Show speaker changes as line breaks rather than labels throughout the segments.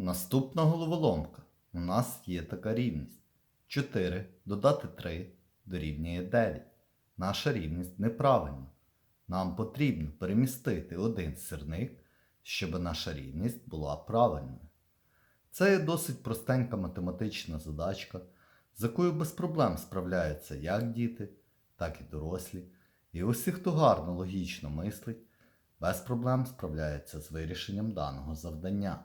Наступна головоломка. У нас є така рівність. 4 додати 3 дорівнює 9. Наша рівність неправильна. Нам потрібно перемістити один сирник, щоб наша рівність була правильною. Це є досить простенька математична задачка, з якою без проблем справляються як діти, так і дорослі. І усі, хто гарно логічно мислить, без проблем справляються з вирішенням даного завдання.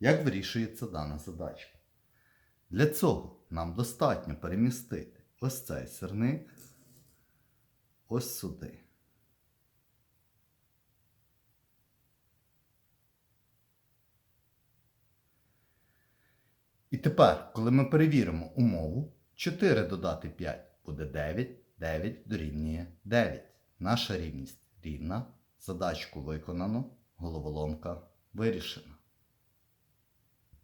Як вирішується дана задачка? Для цього нам достатньо перемістити ось цей сирник ось сюди. І тепер, коли ми перевіримо умову, 4 додати 5 буде 9, 9 дорівнює 9. Наша рівність рівна. Задачку виконано, головоломка вирішена.